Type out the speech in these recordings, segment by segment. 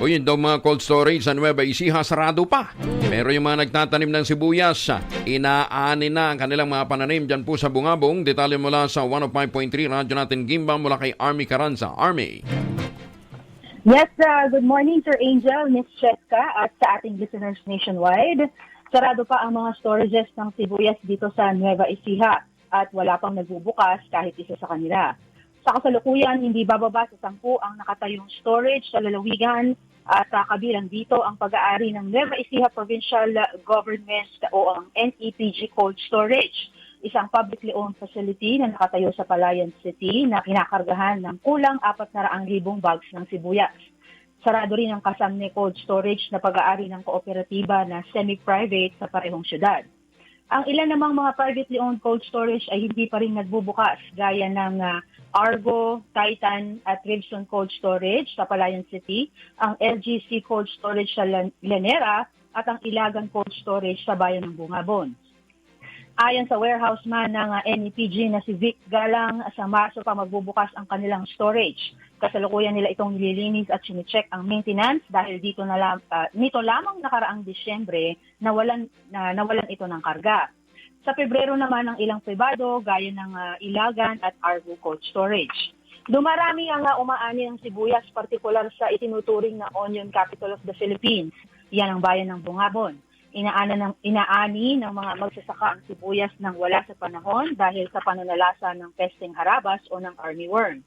O yun daw mga cold storage sa Nueva Ecija, sarado pa. Pero yung mga nagtatanim ng sibuyas, inaani na ang kanilang mga pananim dyan po sa Bungabong. Detalye mula sa 105.3 radyo natin Gimba mula kay Army Caranza. Army. Yes, uh, good morning Sir Angel, Miss Cheska at sa ating listeners nationwide. Sarado pa ang mga storages ng sibuyas dito sa Nueva Ecija at wala pang nagbubukas kahit isa sa kanila. Sa kasalukuyan, hindi bababa sa sampu ang nakatayong storage sa lalawigan at uh, kabilang dito ang pag-aari ng Nueva Ecija Provincial Government o ang NEPG Cold Storage, isang publicly owned facility na nakatayo sa Palayan City na kinakargahan ng kulang 400,000 bags ng sibuyas. Sarado rin ang Kasamne Cold Storage na pag-aari ng kooperatiba na semi-private sa parehong syudad. Ang ilan namang mga privately owned cold storage ay hindi pa rin nagbubukas gaya ng ah, Argo, Titan at Ribson Cold Storage sa Palayan City, ang LGC Cold Storage sa Lan- Lanera at ang Ilagan Cold Storage sa Bayan ng Bungabon. Ayon sa warehouse man ng ah, NEPG na si Vic Galang, sa Marso pa magbubukas ang kanilang storage. Kasalukuyan nila itong nililinis at sinicheck ang maintenance dahil dito na lam, ah, nito lamang nakaraang Disyembre nawalan, na, nawalan ito ng karga. Sa Pebrero naman ang ilang pribado gaya ng ah, Ilagan at Argo Cold Storage. Dumarami ang ah, umaani ng sibuyas, partikular sa itinuturing na onion capital of the Philippines. Yan ang bayan ng Bungabon. Inaana ng, inaani ng mga magsasaka ang sibuyas nang wala sa panahon dahil sa pananalasa ng pesting harabas o ng armyworm.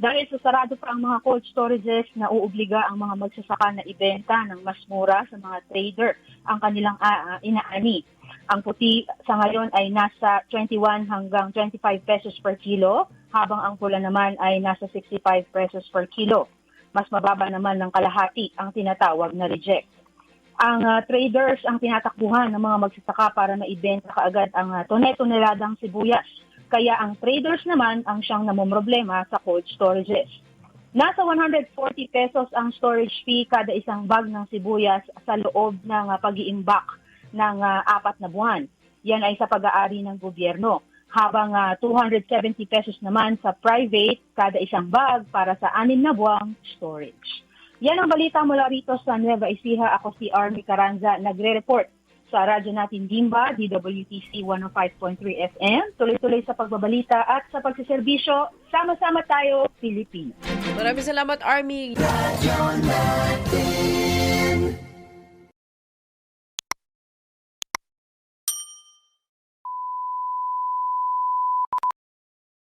Dahil sa sarado pa ang mga cold storages, nauobliga ang mga magsasaka na ibenta ng mas mura sa mga trader ang kanilang ah, inaani. Ang puti sa ngayon ay nasa 21 hanggang 25 pesos per kilo, habang ang pula naman ay nasa 65 pesos per kilo. Mas mababa naman ng kalahati ang tinatawag na reject. Ang ah, traders ang tinatakbuhan ng mga magsasaka para maibenta kaagad ang uh, toneladang sibuyas. Kaya ang traders naman ang siyang namumroblema sa cold storages. Nasa 140 pesos ang storage fee kada isang bag ng sibuyas sa loob ng uh, pag-iimbak ng uh, apat na buwan. Yan ay sa pag-aari ng gobyerno. Habang uh, 270 pesos naman sa private kada isang bag para sa anim na buwang storage. Yan ang balita mula rito sa Nueva Ecija. Ako si Army Caranza, nagre-report sa radyo natin Dimba, DWTC 105.3 FM. Tuloy-tuloy sa pagbabalita at sa pagsiservisyo. Sama-sama tayo, Pilipino. Maraming salamat, Army.